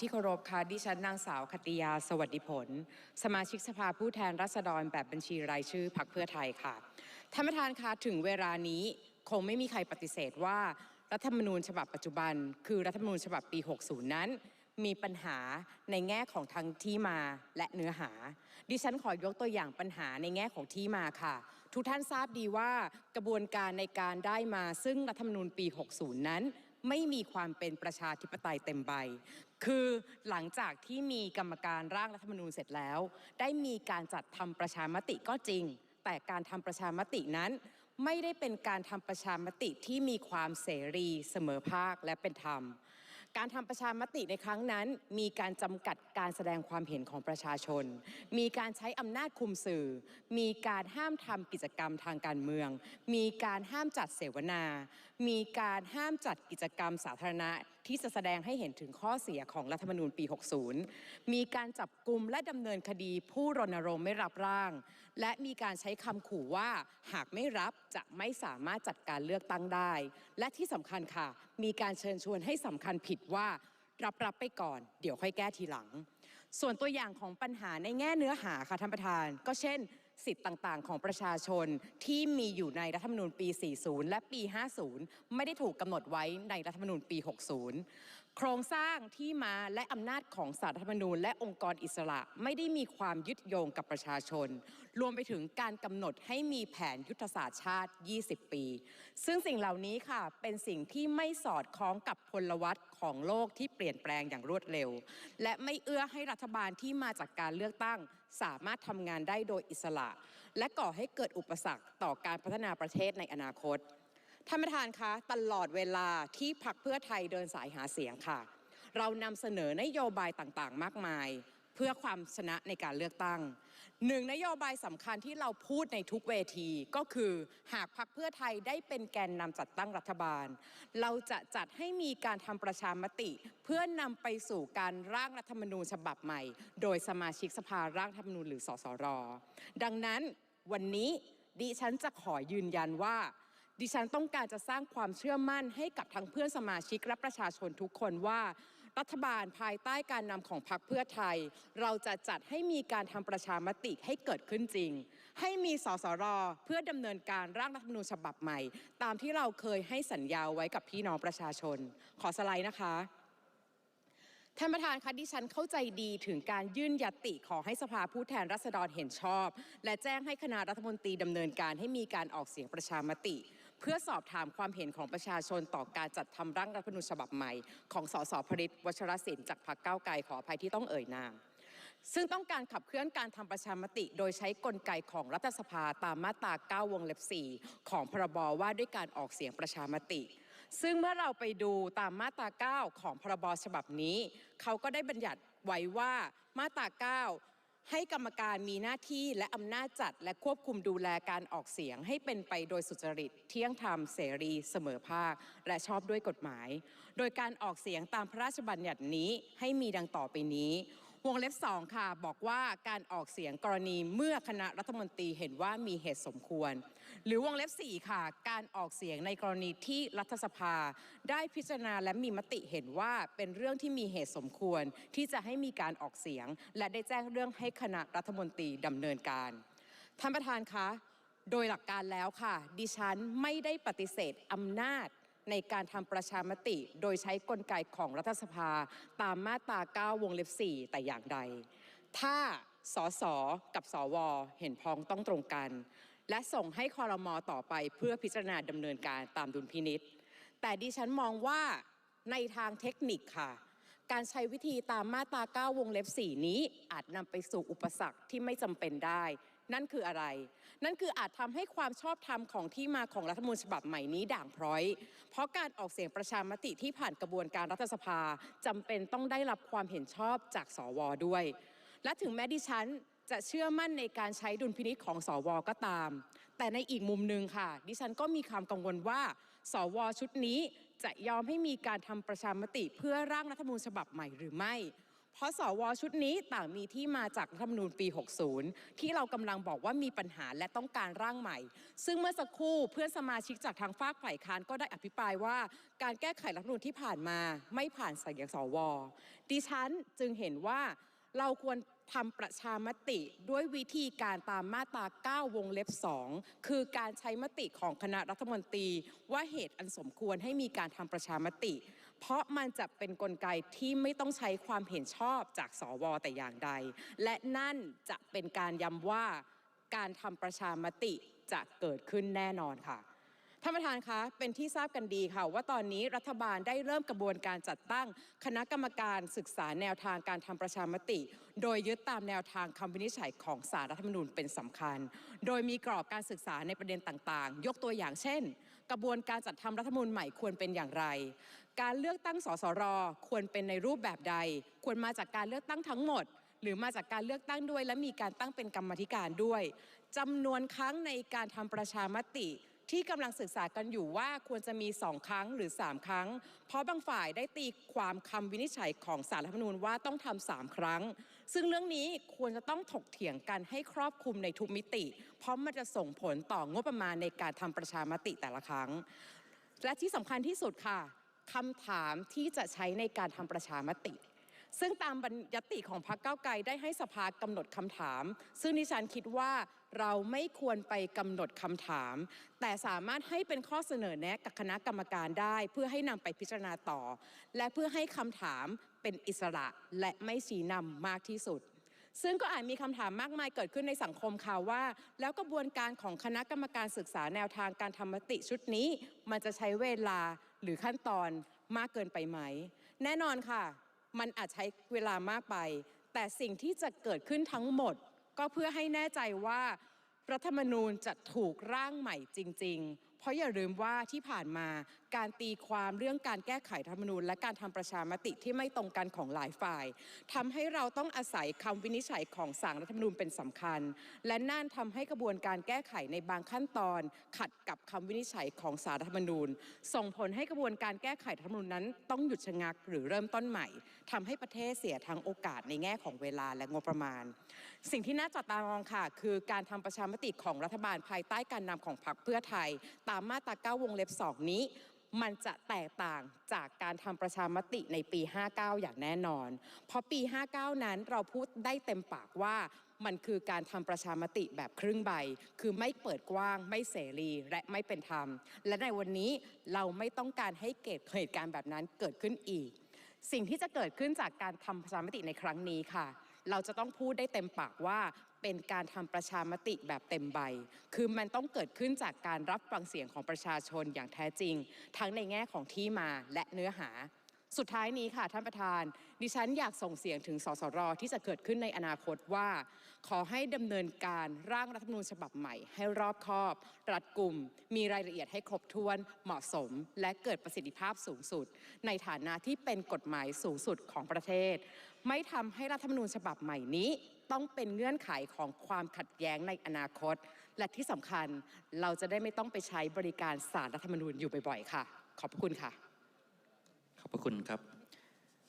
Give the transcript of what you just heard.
ที่เคารพค่ะดิฉันนางสาวคติยาสวัสดิผล สมาชิกสภาผู้แทนราษฎรแบบบัญชีรายชื่อพรรคเพื่อไทยค่ะท่านประธานคะถึงเวลานี้คงไม่มีใครปฏิเสธว่า รัฐธรรมนูญฉบับปัจจุบัน คือรัฐธรรมนูญฉบับปี 60 นั้น มีปัญหาในแง่ของทั้งที่มาและเนื้อหา ดิฉันขอยกตัวอย่างปัญหาในแง่ของที่มาค่ะ ทุกท่านทราบดีว่ากระบวนการในการได้มาซึ่งรัฐธรรมนูญปี 60 นั้นไม่มีความเป็นประชาธิปไตยเต็มใบ คือหลังจากที่มีกรรมการร่างรัฐธรรมนูญเสร็จแล้ว ได้มีการจัดทำประชามติก็จริง แต่การทำประชามตินั้น ไม่ได้เป็นการทำประชามติที่มีความเสรีเสมอภาคและเป็นธรรม การทำประชามติในครั้งนั้น มีการจำกัดการแสดงความเห็นของประชาชน มีการใช้อำนาจคุมสื่อ มีการห้ามทำกิจกรรมทางการเมือง มีการห้ามจัดเสวนา มีการห้ามจัดกิจกรรมสาธารณะที่จะแสดงให้เห็นถึงข้อเสียของรัฐธรรมนูญปี 60 มีการจับกลุ่มและดำเนินคดีผู้รณรงค์ไม่รับร่าง และมีการใช้คำขู่ว่าหากไม่รับจะไม่สามารถจัดการเลือกตั้งได้ และที่สำคัญค่ะ มีการเชิญชวนให้สำคัญผิดว่ารับรับไปก่อน เดี๋ยวค่อยแก้ทีหลัง ส่วนตัวอย่างของปัญหาในแง่เนื้อหาค่ะท่านประธาน ก็เช่น สิทธิ์ต่างๆ ของประชาชนที่มีอยู่ในรัฐธรรมนูญปี 40 และปี 50 ไม่ได้ถูกกำหนดไว้ในรัฐธรรมนูญปี 60 โครงสร้างที่มาและอำนาจของสารรัฐธรรมนูญและองค์กรอิสระไม่ได้มีความยึดโยงกับประชาชน รวมไปถึงการกำหนดให้มีแผนยุทธศาสตร์ชาติ 20 ปี ซึ่งสิ่งเหล่านี้ค่ะเป็นสิ่งที่ไม่สอดคล้องกับพลวัตของโลกที่เปลี่ยนแปลงอย่างรวดเร็ว และไม่เอื้อให้รัฐบาลที่มาจากการเลือกตั้ง สามารถทำงานได้โดยอิสระ และก่อให้เกิดอุปสรรคต่อการพัฒนาประเทศในอนาคต ท่านประธานคะตลอดเวลาที่พักเพื่อไทยเดินสายหาเสียงค่ะ เรานำเสนอนโยบายต่างๆ มากมาย เพื่อความชนะในการเลือกตั้งหนึ่งนโยบายสำคัญที่เราพูดในทุกเวทีก็คือ หากพักเพื่อไทยได้เป็นแกนนำจัดตั้งรัฐบาล เราจะจัดให้มีการทำประชามติ เพื่อนำไปสู่การร่างรัฐธรรมนูญฉบับใหม่ โดยสมาชิกสภาร่างรัฐธรรมนูญหรือสสร ดังนั้นวันนี้ดิฉันจะขอยืนยันว่า ดิฉันต้องการจะสร้างความเชื่อมั่นให้กับทั้งเพื่อนสมาชิกและประชาชนทุกคนว่า รัฐบาลภายใต้การนำของพรรคเพื่อไทย เราจะจัดให้มีการทำประชามติให้เกิดขึ้นจริง ให้มีสสรเพื่อดำเนินการร่างรัฐธรรมนูญฉบับใหม่ ตามที่เราเคยให้สัญญาไว้กับพี่น้องประชาชน ขอสไลด์นะคะท่านประธานคะดิฉันเข้าใจดีถึงการยื่นยติขอให้สภาผู้แทนราษฎรเห็นชอบ และแจ้งให้คณะรัฐมนตรีดำเนินการให้มีการออกเสียงประชามติ เพื่อสอบถามความเห็นของประชาชนต่อการจัดทำร่างรัฐธรรมนูญฉบับใหม่ ของสสพริตวัชรศิลป์จากพรรคก้าวไกลขออภัยที่ต้องเอ่ยนามซึ่งต้องการขับเคลื่อนการทำประชามติ โดยใช้กลไกของรัฐสภาตามมาตรา 9 วงเล็บ 4 ของพรบว่าด้วยการออกเสียงประชามติ ซึ่งเมื่อเราไปดูตามมาตรา 9 ของพรบฉบับนี้ เขาก็ได้บัญญัติไว้ว่ามาตรา 9 ให้กรรมการมีหน้าที่และอำนาจจัดและควบคุมดูแลการออกเสียงให้เป็นไปโดยสุจริต เที่ยงธรรมเสรีเสมอภาค และชอบด้วยกฎหมาย โดยการออกเสียงตามพระราชบัญญัตินี้ให้มีดังต่อไปนี้ วงเล็บ 2 ค่ะ บอกว่าการออกเสียงกรณีเมื่อคณะรัฐมนตรีเห็นว่ามีเหตุสมควร หรือวงเล็บ 4 ค่ะ การออกเสียงในกรณีที่รัฐสภา ได้พิจารณาและมีมติเห็นว่าเป็นเรื่องที่มีเหตุสมควร ที่จะให้มีการออกเสียง และได้แจ้งเรื่องให้คณะรัฐมนตรีดำเนินการท่านประธานคะโดยหลักการแล้วค่ะ ดิฉันไม่ได้ปฏิเสธอำนาจ ในการทำประชามติ โดยใช้กลไกของรัฐสภาตามมาตรา 9 วงเล็บ 4 แต่อย่างใด ถ้าสสกับสว เห็นพ้องต้องตรงกัน และส่งให้คอรมอต่อไปเพื่อพิจารณาดำเนินการตามดุลพินิษแต่ดิฉันมองว่าในทางเทคนิคค่ะ การใช้วิธีตามมาตรา 9 วงเล็บ 4 นี้อาจนำไปสู่อุปสรรคที่ไม่จำเป็นได้ นั่นคืออะไร นั่นคืออาจทำให้ความชอบธรรมของที่มาของรัฐธรรมนูญฉบับใหม่นี้ด่างพร้อย เพราะการออกเสียงประชามติที่ผ่านกระบวนการรัฐสภาจำเป็นต้องได้รับความเห็นชอบจากสวด้วย และถึงแม้ดิฉันจะเชื่อมั่นในการใช้ดุลพินิจของสวก็ตาม แต่ในอีกมุมหนึ่งค่ะ ดิฉันก็มีความกังวลว่า สวชุดนี้จะยอมให้มีการทำประชามติเพื่อร่างรัฐธรรมนูญฉบับใหม่หรือไม่ เพราะสวชุดนี้ต่างมีที่มาจากรัฐธรรมนูญปี 60 ที่เรากำลังบอกว่ามีปัญหาและต้องการร่างใหม่ ซึ่งเมื่อสักครู่เพื่อนสมาชิกจากทางฝากฝ่ายค้านก็ได้อภิปรายว่า การแก้ไขรัฐธรรมนูญที่ผ่านมาไม่ผ่านเสียงสว ดิฉันจึงเห็นว่าเราควรทำประชามติด้วยวิธีการตามมาตรา9 วงเล็บ 2 คือการใช้มติของคณะรัฐมนตรี ว่าเหตุอันสมควรให้มีการทำประชามติ เพราะมันจะเป็นนกลไกที่ไม่ต้องใช้ความเห็นชอบจากสวแต่อย่างใด และนั่นจะเป็นการย้ำว่าการทำประชามติจะเกิดขึ้นแน่นอนค่ะ ท่านประธานคะเป็นที่ทราบกันดีค่ะ ว่าตอนนี้รัฐบาลได้เริ่มกระบวนการจัดตั้ง คณะกรรมการศึกษาแนวทางการทำประชามติ โดยยึดตามแนวทางคำวินิจฉัยของสารรัฐธรรมนูญเป็นสำคัญ โดยมีกรอบการศึกษาในประเด็นต่างๆ ยกตัวอย่างเช่น กระบวนการจัดทำรัฐธรรมนูญใหม่ควรเป็นอย่างไร การเลือกตั้งสสรควรเป็นในรูปแบบใด ควรมาจากการเลือกตั้งทั้งหมดหรือมาจากการเลือกตั้งด้วย และมีการตั้งเป็นกรรมธิการด้วยจำนวนครั้งในการทำประชามติ ที่กำลังศึกษากันอยู่ว่าควรจะมีสองครั้งหรือ3ครั้ง เพราะบางฝ่ายได้ตีความคำวินิจฉัยของสารรัฐธรรมนูญว่าต้องทำสามครั้ง ซึ่งเรื่องนี้ควรจะต้องถกเถียงกันให้ครอบคลุมในทุกมิติ เพราะมันจะส่งผลต่องบประมาณในการทำประชามติแต่ละครั้ง และที่สำคัญที่สุดค่ะคำถามที่จะใช้ในการทำประชามติ ซึ่งตามบัญญัติของพรรคเก้าไกลได้ให้สภากำหนดคำถาม ซึ่งดิฉันคิดว่า เราไม่ควรไปกำหนดคำถาม แต่สามารถให้เป็นข้อเสนอแนะกับคณะกรรมการได้ เพื่อให้นำไปพิจารณาต่อ และเพื่อให้คำถามเป็นอิสระและไม่ชี้นำมากที่สุดซึ่งก็อาจมีคำถามมากมายเกิดขึ้นในสังคมค่ะว่า แล้วกระบวนการของคณะกรรมการศึกษาแนวทางการทำมติชุดนี้ มันจะใช้เวลาหรือขั้นตอนมากเกินไปไหม แน่นอนค่ะ มันอาจใช้เวลามากไป แต่สิ่งที่จะเกิดขึ้นทั้งหมด ก็เพื่อให้แน่ใจว่ารัฐธรรมนูญจะถูกร่างใหม่จริง เพราะอย่าลืมว่าที่ผ่านมาการตีความเรื่องการแก้ไขรัฐธรรมนูญ และการทำประชามติที่ไม่ตรงกันของหลายฝ่ายทำให้เราต้องอาศัยคำวินิจฉัยของศาลรัฐธรรมนูญเป็นสำคัญ และนั่นทำให้กระบวนการแก้ไขในบางขั้นตอน ขัดกับคำวินิจฉัยของศาลรัฐธรรมนูญ ส่งผลให้กระบวนการแก้ไขรัฐธรรมนูญนั้น ต้องหยุดชะงักหรือเริ่มต้นใหม่ทำให้ประเทศเสียทั้งโอกาสในแง่ของเวลาและงบประมาณ สิ่งที่น่าจับตามองค่ะ คือการทำประชามติของรัฐบาลภายใต้การนำของพรรคเพื่อไทยตามมาตรา 9 วงเล็บ 2 นี้ มันจะแตกต่างจากการทำประชามติในปี 59 อย่างแน่นอน เพราะปี 59 นั้นเราพูดได้เต็มปากว่ามันคือการทำประชามติแบบครึ่งใบ คือไม่เปิดกว้าง ไม่เสรี และไม่เป็นธรรม และในวันนี้เราไม่ต้องการให้เกิดเหตุการณ์แบบนั้นเกิดขึ้นอีก สิ่งที่จะเกิดขึ้นจากการทำประชามติในครั้งนี้ค่ะ เราจะต้องพูดได้เต็มปากว่า เป็นการทำประชามติแบบเต็มใบ คือมันต้องเกิดขึ้นจากการรับฟังเสียงของประชาชนอย่างแท้จริง ทั้งในแง่ของที่มาและเนื้อหา สุดท้ายนี้ค่ะท่านประธาน ดิฉันอยากส่งเสียงถึงสสรที่จะเกิดขึ้นในอนาคตว่า ขอให้ดำเนินการร่างรัฐธรรมนูญฉบับใหม่ ให้รอบคอบ รัดกุม มีรายละเอียดให้ครบถ้วน เหมาะสม และเกิดประสิทธิภาพสูงสุด ในฐานะที่เป็นกฎหมายสูงสุดของประเทศ ไม่ทำให้รัฐธรรมนูญฉบับใหม่นี้ ต้องเป็นเงื่อนไขของความขัดแย้งในอนาคต และที่สำคัญเราจะได้ไม่ต้องไปใช้บริการสารรัฐธรรมนูญอยู่บ่อยๆ ค่ะ ขอบพระคุณค่ะ ขอบพระคุณครับ